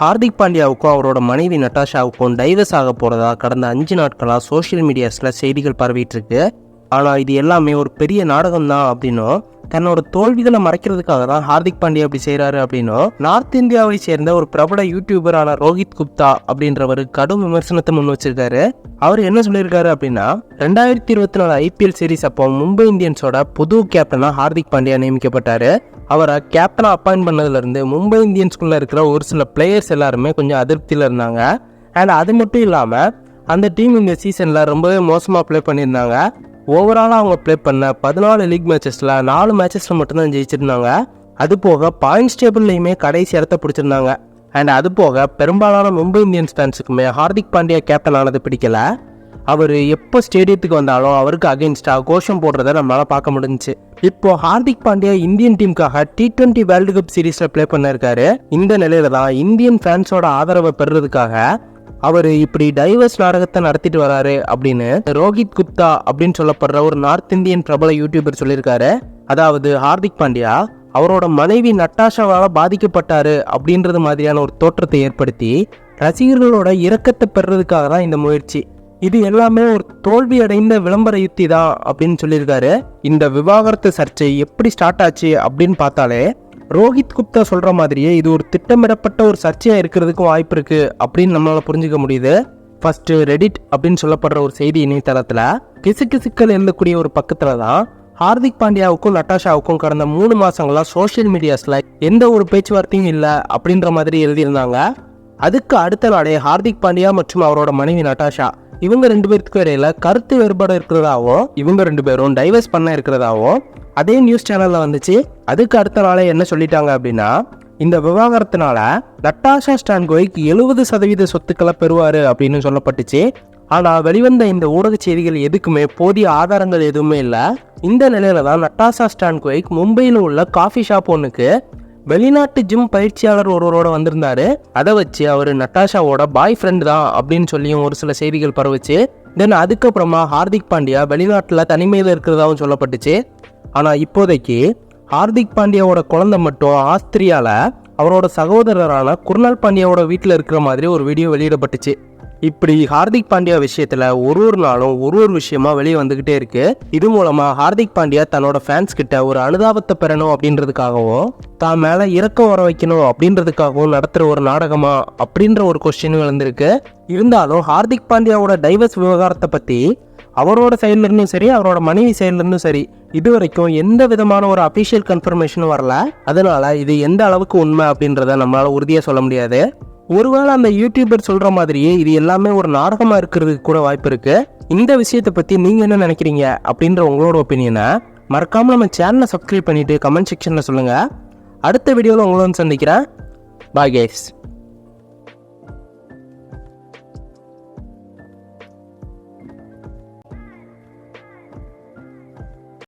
ஹார்திக் பாண்டியாவுக்கும் அவரோட மனைவி நட்டாஷாவுக்கும் டைவர்ஸ் ஆக போகிறதா கடந்த அஞ்சு நாட்களாக சோஷியல் மீடியாஸில் செய்திகள் பரவிட்டு இருக்கு. ஆனால் இது எல்லாமே ஒரு பெரிய நாடகம் தான் அப்படின்னும் தன்னோட தோல்விகளை மறைக்கிறதுக்காக தான் ஹார்திக் பாண்டியா அப்படி செய்கிறாரு அப்படின்னும் நார்த் இந்தியாவை சேர்ந்த ஒரு பிரபல யூடியூபரான ரோஹித் குப்தா அப்படின்றவர் கடும் விமர்சனத்தை முன் வச்சிருக்காரு. அவர் என்ன சொல்லியிருக்காரு அப்படின்னா ரெண்டாயிரத்தி இருபத்தி நாலு ஐபிஎல் சீரீஸ் அப்போ மும்பை இந்தியன்ஸோட புது கேப்டனாக ஹார்திக் பாண்டியா நியமிக்கப்பட்டார். அவரை கேப்டனாக அப்பாயின்ட் பண்ணதுலேருந்து மும்பை இந்தியன்ஸ்குள்ளே இருக்கிற ஒரு சில பிளேயர்ஸ் எல்லாருமே கொஞ்சம் அதிருப்தியில் இருந்தாங்க. அண்ட் அது மட்டும் இல்லாமல் அந்த டீம் இந்த சீசனில் ரொம்பவே மோசமாக ப்ளே பண்ணியிருந்தாங்க. ஓவராலாக அவங்க ப்ளே பண்ண பதினாலு லீக் மேட்சஸில் நாலு மேட்சஸில் மட்டும்தான் ஜெயிச்சிருந்தாங்க. அது போக பாயிண்ட்ஸ் டேபிள்லையுமே கடைசி இடத்த பிடிச்சிருந்தாங்க. அண்ட் அது போக பெரும்பாலான மும்பை இந்தியன்ஸ் ஃபேன்ஸுக்குமே ஹார்திக் பாண்டியா கேப்டன் ஆனது பிடிக்கல. அவர் எப்போ ஸ்டேடியத்துக்கு வந்தாலும் அவருக்கு அகெயின்ஸ்டாக கோஷம் போடுறத நம்மளால் பார்க்க முடிஞ்சுச்சு. இப்போ ஹார்திக் பாண்டியா இந்தியன் டீமுக்காக டி டுவெண்ட்டி வேர்ல்டு கப் சீரீஸில் ப்ளே பண்ணிருக்காரு. இந்த நிலையில தான் இந்தியன் ஃபேன்ஸோட ஆதரவை பெறுறதுக்காக அவர் இப்படி டைவர்ஸ் நாடகத்தை நடத்திட்டு வராரு அப்படின்னு ரோஹித் குப்தா அப்படின்னு சொல்லப்படுற ஒரு நார்த் இந்தியன் பிரபல யூடியூபர் சொல்லியிருக்காரு. அதாவது ஹார்திக் பாண்டியா அவரோட மனைவி நட்டாஷாவால் பாதிக்கப்பட்டாரு அப்படின்றது மாதிரியான ஒரு தோற்றத்தை ஏற்படுத்தி ரசிகர்களோட இரக்கத்தை பெறுறதுக்காக தான் இந்த முயற்சி. இது எல்லாமே ஒரு தோல்வி அடைந்த விளம்பர யுத்தி தான் அப்படின்னு சொல்லியிருக்காரு. இந்த விவாகரத்து சர்ச்சை எப்படி ஸ்டார்ட் ஆச்சு அப்படின்னு பார்த்தாலே ரோஹித் குப்தா சொல்கிற மாதிரியே இது ஒரு திட்டமிடப்பட்ட ஒரு சர்ச்சையாக இருக்கிறதுக்கும் வாய்ப்பு இருக்குது அப்படின்னு நம்மளால் புரிஞ்சுக்க முடியுது. ஃபஸ்ட்டு ரெடிட் அப்படின்னு சொல்லப்படுற ஒரு செய்தி இணையதளத்தில் கிசுகிசுக்கள் எழுதக்கூடிய ஒரு பக்கத்தில் தான் ஹார்திக் பாண்டியாவுக்கும் நட்டாஷாவுக்கும் கடந்த மூணு மாதங்களாக சோஷியல் மீடியாஸில் எந்த ஒரு பேச்சுவார்த்தையும் இல்லை அப்படின்ற மாதிரி எழுதியிருந்தாங்க. அதுக்கு அடுத்த நாளே ஹார்திக் பாண்டியா மற்றும் அவரோட மனைவி நட்டாஷா இவங்க ரெண்டு பேருக்கு இடையில கருத்து வேறுபாடு இருக்கிறதாவும் இவங்க ரெண்டு பேரும் டைவர்ஸ் பண்ண இருக்கிறதாவும் அதே நியூஸ் சேனல்ல வந்துச்சு. அதுக்கு அடுத்த நாளே என்ன சொல்லிட்டாங்க அப்படின்னா இந்த விவாகரத்தினால நட்டாஷா ஸ்டான்கோய்க்கு எழுபது சதவீத சொத்துக்களை பெறுவார் அப்படின்னு சொல்லப்பட்டுச்சு. ஆனால் வெளிவந்த இந்த ஊடக செய்திகள் எதுக்குமே போதிய ஆதாரங்கள் எதுவுமே இல்லை. இந்த நிலையில தான் நட்டாஷா ஸ்டான்கோய்க் மும்பையில் உள்ள காஃபி ஷாப் ஒன்றுக்கு வெளிநாட்டு ஜிம் பயிற்சியாளர் ஒருவரோட வந்திருந்தாரு. அதை வச்சு அவர் நட்டாஷாவோட பாய் ஃப்ரெண்ட் தான் அப்படின்னு சொல்லியும் ஒரு சில செய்திகள் பரவுச்சு. தென் அதுக்கப்புறமா ஹார்திக் பாண்டியா வெளிநாட்டில் தனிமையில் இருக்கிறதாவும் சொல்லப்பட்டுச்சு. ஆனால் இப்போதைக்கு ஹார்திக் பாண்டியாவோட குழந்தை மட்டும் ஆஸ்திரியாவில் அவரோட சகோதரரான குர்னால் பாண்டியாவோட வீட்டில் இருக்கிற மாதிரி ஒரு வீடியோ வெளியிடப்பட்டுச்சு. இப்படி ஹார்திக் பாண்டியா விஷயத்துல ஒரு ஒரு நாளும் ஒரு ஒரு விஷயமா வெளியே வந்துகிட்டே இருக்கு. இது மூலமா ஹார்திக் பாண்டியா தன்னோட ஃபேன்ஸ் கிட்ட ஒரு அனுதாபத்தை பெறணும் அப்படின்றதுக்காகவும் தான் மேல இறக்கம் வர வைக்கணும் அப்படின்றதுக்காகவும் நடத்துற ஒரு நாடகமா அப்படின்ற ஒரு கொஸ்டின் வந்திருக்கு. இருந்தாலும் ஹார்திக் பாண்டியாவோட டைவர்ஸ் விவகாரத்தை பத்தி அவரோட சைட்லேருந்தும் சரி அவரோட மனைவி சைட்லேருந்தும் சரி இது வரைக்கும் எந்த விதமான ஒரு அஃபிஷியல் கன்ஃபர்மேஷனும் வரல. அதனால இது எந்த அளவுக்கு உண்மை அப்படின்றத நம்மளால் உறுதியாக சொல்ல முடியாது. ஒருவேளை அந்த யூடியூபர் சொல்கிற மாதிரியே இது எல்லாமே ஒரு நாடகமாக இருக்கிறதுக்கு கூட வாய்ப்பு இருக்குது இந்த விஷயத்தை பற்றி நீங்கள் என்ன நினைக்கிறீங்க அப்படின்ற உங்களோட ஒப்பீனியனை மறக்காமல் நம்ம சேனலை சப்ஸ்கிரைப் பண்ணிவிட்டு கமெண்ட் செக்ஷனில் சொல்லுங்கள் அடுத்த வீடியோவில் உங்களோட சந்திக்கிறேன். பாய் கேஸ்